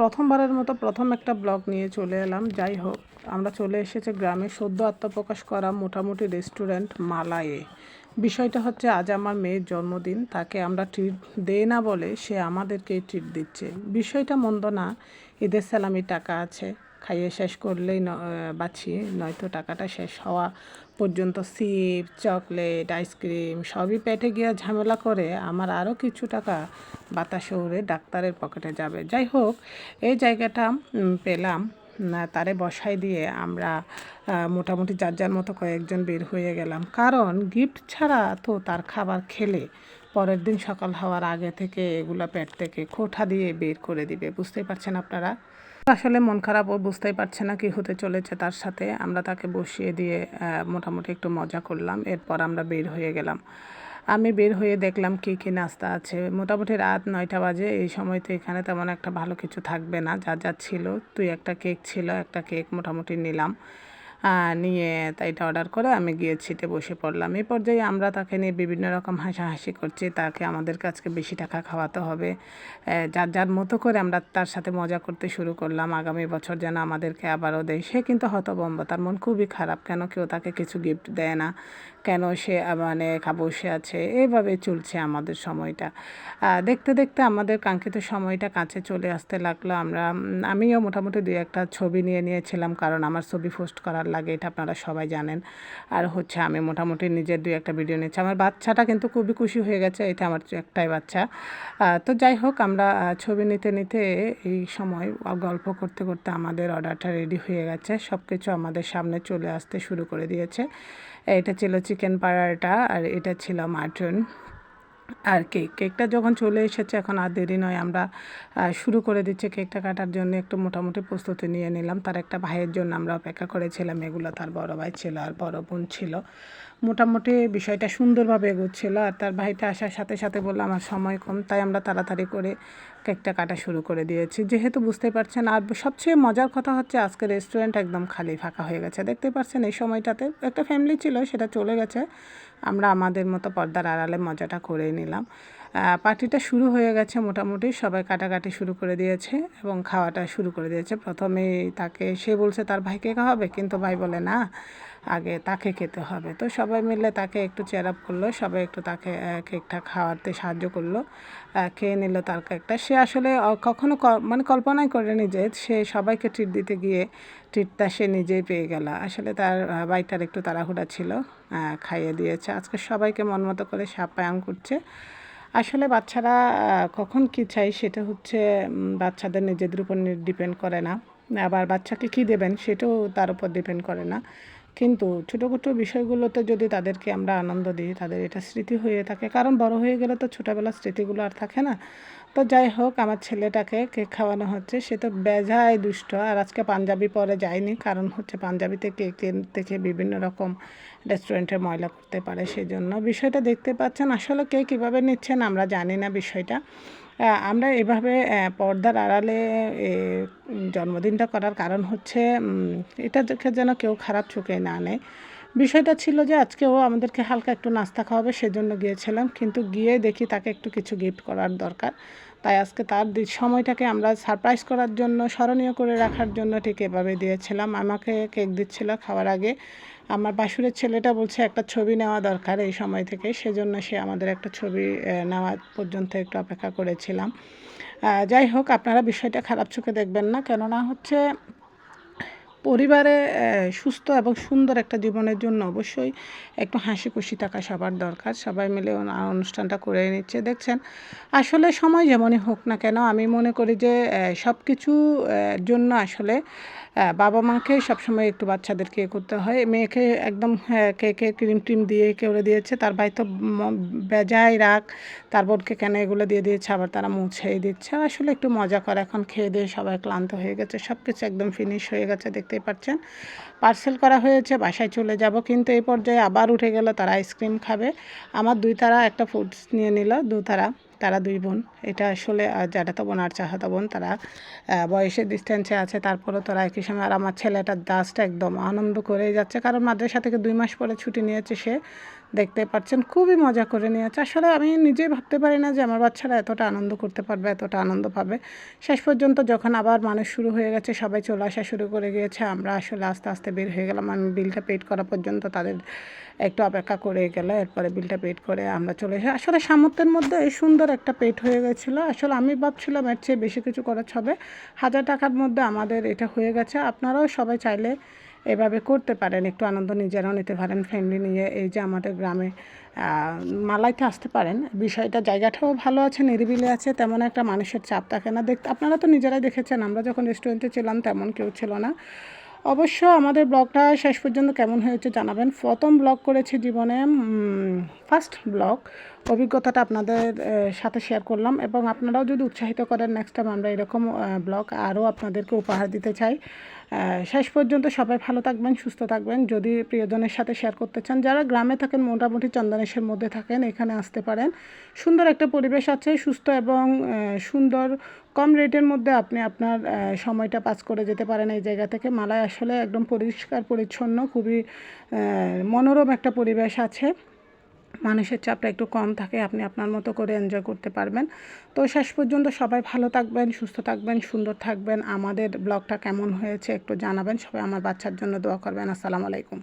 প্রথমবারের মতো প্রথম একটা ব্লগ নিয়ে চলে এলাম। যাই হোক, আমরা চলে এসেছে গ্রামে সদ্য আত্মপ্রকাশ করা মোটামুটি রেস্টুরেন্ট মালায়ে বিষয়টা হচ্ছে, আজ আমার মেয়ের জন্মদিন, তাকে আমরা ট্রিট দেই না বলে সে আমাদেরকে ট্রিট দিচ্ছে। বিষয়টা মন্দ না, ঈদের সালামি টাকা আছে, খাইয়ে শেষ করলেই বাঁচি নয়তো টাকাটা শেষ হওয়া পর্যন্ত সিপ, চকলেট, আইসক্রিম সবই পেটে গিয়ে ঝামেলা করে আমার আরও কিছু টাকা বাতাসে উড়ে ডাক্তারের পকেটে যাবে। যাই হোক, এই জায়গাটা পেলাম। তারে বসাই দিয়ে আমরা মোটামুটি যার যার মতো কয়েকজন বের হয়ে গেলাম। কারণ গিফট ছাড়া তো তার খাবার খেলে পরের দিন সকাল হওয়ার আগে থেকে এগুলো পেট থেকে খোঠা দিয়ে বের করে দিবে। বুঝতেই পারছেন আপনারা? আসলে মন খারাপ ও বুঝতেই পারছে না কি হতে চলেছে তার সাথে। আমরা তাকে বসিয়ে দিয়ে মোটামুটি একটু মজা করলাম। এরপর আমরা বের হয়ে গেলাম। আমি বের হয়ে দেখলাম কী কী নাস্তা আছে। মোটামুটি রাত নয়টা বাজে। এই সময় তো এখানে তেমন একটা ভালো কিছু থাকবে না। যা যা ছিল, তুই একটা কেক ছিল, একটা কেক মোটামুটি নিলাম। নিয়ে তাই এটা অর্ডার করে আমি গিয়ে ছিটে বসে পড়লাম। এই পর্যায়ে আমরা তাকে নিয়ে বিভিন্ন রকম হাসাহাসি করছি। তাকে আমাদের কাছকে বেশি টাকা খাওয়াতে হবে। যার যার মতো করে আমরা তার সাথে মজা করতে শুরু করলাম। আগামী বছর যেন আমাদেরকে আবারও দেয়। সে কিন্তু হতবম্ব তার মন খুবই খারাপ। কেন কেউ তাকে কিছু গিফট দেয় না? কেন সে মানে বসে আছে? এইভাবে চলছে আমাদের সময়টা। দেখতে দেখতে আমাদের কাঙ্ক্ষিত সময়টা কাছে চলে আসতে লাগল। আমরা আমিও মোটামুটি দুই একটা ছবি নিয়ে নিয়েছিলাম। কারণ আমার ছবি পোস্ট করার লাগে, এটা আপনারা সবাই জানেন। আর হচ্ছে আমি মোটামুটি নিজের দুই একটা ভিডিও নিচ্ছি আমার বাচ্চাটা কিন্তু খুবই খুশি হয়ে গেছে, এটা আমার একটাই বাচ্চা। তো যাই হোক, আমরা ছবি নিতে নিতে এই সময় গল্প করতে করতে আমাদের অর্ডারটা রেডি হয়ে গেছে। সব কিছু আমাদের সামনে চলে আসতে শুরু করে দিয়েছে। এটা ছিল চিকেন পাড়াটা, আর এটা ছিল মাটন। আর কেক, কেকটা যখন চলে এসেছে এখন আর দেরি নয়, আমরা শুরু করে দিচ্ছি কেকটা কাটার জন্য। একটু মোটামুটি প্রস্তুতি নিয়ে নিলাম। তার একটা ভাইয়ের জন্য আমরা অপেক্ষা করেছিলাম। এগুলো তার বড় ভাই ছিল আর বড় বোন ছিল। মোটামুটি বিষয়টা সুন্দরভাবে এগোচ্ছিলো আর তার ভাইটা আসার সাথে সাথে বলল, আমার সময় কম। তাই আমরা তাড়াতাড়ি করে কেকটা কাটা শুরু করে দিয়েছি। যেহেতু বুঝতে পারছেন, আর সবচেয়ে মজার কথা হচ্ছে আজকে রেস্টুরেন্ট একদম খালি ফাঁকা হয়ে গেছে। দেখতে পারছেন এই সময়টাতে একটা ফ্যামিলি ছিল, সেটা চলে গেছে। আমরা আমাদের মতো পর্দার আড়ালে মজাটা করে নিলাম। পার্টিটা শুরু হয়ে গেছে মোটামুটি সবাই কাটাকাটি শুরু করে দিয়েছে এবং খাওয়াটা শুরু করে দিয়েছে। প্রথমে তাকে সে বলছে তার ভাইকে খাওয়াবে? কিন্তু ভাই বলে না আগে তাকে খেতে হবে। তো সবাই মিলে তাকে একটু চেয়ার আপ করল সবাই একটু তাকে কেকটা খাওয়াতে সাহায্য করল খেয়ে নিল তার কেকটা। সে আসলে কখনো মানে কল্পনাই করেনি যে সে সবাইকে ট্রিট দিতে গিয়ে ট্রিটটা সে নিজেই পেয়ে গেল। আসলে তার আহ, ভাইটার একটু তাড়াহুড়া ছিল খাইয়ে দিয়েছে। আজকে সবাইকে মন মতো করে সাপ্যায়ন করছে। আসলে বাচ্চারা কখন কি চাই সেটা হচ্ছে বাচ্চাদের নিজেদের উপর ডিপেন্ড করে না। আবার বাচ্চাকে কি দেবেন সেটাও তার উপর ডিপেন্ড করে না। কিন্তু ছোটো ছোটো বিষয়গুলোতে যদি তাদেরকে আমরা আনন্দ দিই, তাদের এটা স্মৃতি হয়ে থাকে। কারণ বড় হয়ে গেলে তো ছোটোবেলার স্মৃতিগুলো আর থাকে না। তো যাই হোক, আমার ছেলেটাকে কেক খাওয়ানো হচ্ছে। সে তো বেজায় দুষ্ট। আর আজকে পাঞ্জাবি পরে যায়নি। কারণ হচ্ছে পাঞ্জাবিতে কেক থেকে বিভিন্ন রকম রেস্টুরেন্টে ময়লা করতে পারে সেই জন্য বিষয়টা দেখতে পাচ্ছেন আসলে কে কীভাবে নিচ্ছেন আমরা জানি না বিষয়টা। আমরা এভাবে পর্দার আড়ালে জন্মদিনটা করার কারণ হচ্ছে উম, এটা দেখে যেন কেউ খারাপ চোখে না নেয় বিষয়টা ছিল যে আজকে ও আমাদেরকে হালকা একটু নাস্তা খাওয়াবে, সেজন্য গিয়েছিলাম। কিন্তু গিয়ে দেখি তাকে একটু কিছু গিফট করার দরকার। তাই আজকে তার সময়টাকে আমরা সারপ্রাইজ করার জন্য, স্মরণীয় করে রাখার জন্য ঠিক এভাবে দিয়েছিলাম। আমাকে কেক দিচ্ছিল খাওয়ার আগে। আমার বাসুরের ছেলেটা বলছে, একটা ছবি নেওয়া দরকার এই সময় থেকে। সেজন্য সে আমাদের একটা ছবি নেওয়া পর্যন্ত একটু অপেক্ষা করেছিলাম। যাই হোক, আপনারা বিষয়টা খারাপ চোখে দেখবেন না। কেননা হচ্ছে পরিবারে সুস্থ এবং সুন্দর একটা জীবনের জন্য অবশ্যই একটু হাসি খুশি থাকা সবার দরকার। সবাই মিলে অনুষ্ঠানটা করে নিচ্ছে দেখছেন? আসলে সময় যেমনই হোক না কেন আমি মনে করি যে সব কিছু জন্য আসলে বাবা মাকে সবসময় একটু বাচ্চাদেরকে করতে হয়। মেয়েকে একদম হ্যাঁ, কেকে ক্রিম টিম দিয়ে কেউরে দিয়েছে তার ভাই তো বেজায় রাগ তার বোনকে কেন এগুলো দিয়ে দিয়েছে, আবার তারা মুছেই দিচ্ছে। আসলে একটু মজা করে এখন খেয়ে দিয়ে সবাই ক্লান্ত হয়ে গেছে। সব কিছু একদম ফিনিশ হয়ে গেছে, দেখতেই পাচ্ছেন। পার্সেল করা হয়েছে, বাসায় চলে যাব। কিন্তু এই পর্যায়ে আবার উঠে গেল, তারা আইসক্রিম খাবে। আমার দুই তারা একটা ফুডস নিয়ে নিল, দু তারা তারা দুই বোন। এটা আসলে জ্যাঠাতো বোন আর চাহাতো বোন, তারা বয়সের ডিস্টেন্সে আছে। তারপরেও তারা একই সময়, আর আমার ছেলেটা জাস্ট একদম আনন্দ করেই যাচ্ছে। কারণ মাদ্রাসা থেকে দুই মাস পরে ছুটি নিয়েছে সে। দেখতে পাচ্ছেন, খুবই মজা করে নিয়েছে আসলে আমি নিজেই ভাবতে পারি না যে আমার বাচ্চারা এতটা আনন্দ করতে পারবে, এতটা আনন্দ পাবে। শেষ পর্যন্ত যখন আবার মানুষ শুরু হয়ে গেছে, সবাই চলে আসা শুরু করে গিয়েছে, আমরা আসলে আস্তে আস্তে বের হয়ে গেলাম। আমি বিলটা পেড করা পর্যন্ত তাদের একটু অপেক্ষা করে গেল, এরপরে বিলটা পেড করে আমরা চলে এসে আসলে সামর্থ্যের মধ্যে এই সুন্দর একটা পেট হয়ে গেছিল। আসলে আমি ভাবছিলাম এর চেয়ে বেশি কিছু করার হবে হাজার টাকার মধ্যে আমাদের এটা হয়ে গেছে। আপনারাও সবাই চাইলে এভাবে করতে পারেন, একটু আনন্দ নিজেরাও নিতে পারেন ফ্যামিলি নিয়ে এই যে আমাদের গ্রামে মালাইতে আসতে পারেন। বিষয়টা জায়গাটাও ভালো আছে, নিরিবিলি আছে, তেমন একটা মানুষের চাপ থাকে না। দেখতে আপনারা তো নিজেরাই দেখেছেন, আমরা যখন রেস্টুরেন্টে ছিলাম তেমন কেউ ছিল না। অবশ্য আমাদের ব্লগটা শেষ পর্যন্ত কেমন হয়েছে জানাবেন। প্রথম ব্লগ করেছি জীবনে ফার্স্ট ব্লগ অভিজ্ঞতাটা আপনাদের সাথে শেয়ার করলাম এবং আপনারাও যদি উৎসাহিত করেন নেক্সট টাইম আমরা এরকম ব্লগ আরও আপনাদেরকে উপহার দিতে চাই। শেষ পর্যন্ত সবাই ভালো থাকবেন, সুস্থ থাকবেন। যদি প্রিয়জনের সাথে শেয়ার করতে চান, যারা গ্রামে থাকেন, মোটামুটি চন্দনেশের মধ্যে থাকেন, এখানে আসতে পারেন। সুন্দর একটা পরিবেশ আছে, সুস্থ এবং সুন্দর। কম রেটের মধ্যে আপনি আপনার সময়টা পাস করে যেতে পারেন এই জায়গা থেকে। মালায় আসলে একদম পরিষ্কার, পরিচ্ছন্ন, খুবই মনোরম একটা পরিবেশ আছে। মানুষের চাপটা একটু কম থাকে, আপনি আপনার মতো করে এনজয় করতে পারবেন। তো শেষ পর্যন্ত সবাই ভালো থাকবেন, সুস্থ থাকবেন, সুন্দর থাকবেন। আমাদের ব্লগটা কেমন হয়েছে একটু জানাবেন। সবাই আমার বাচ্চার জন্য দোয়া করবেন। আসসালামু আলাইকুম।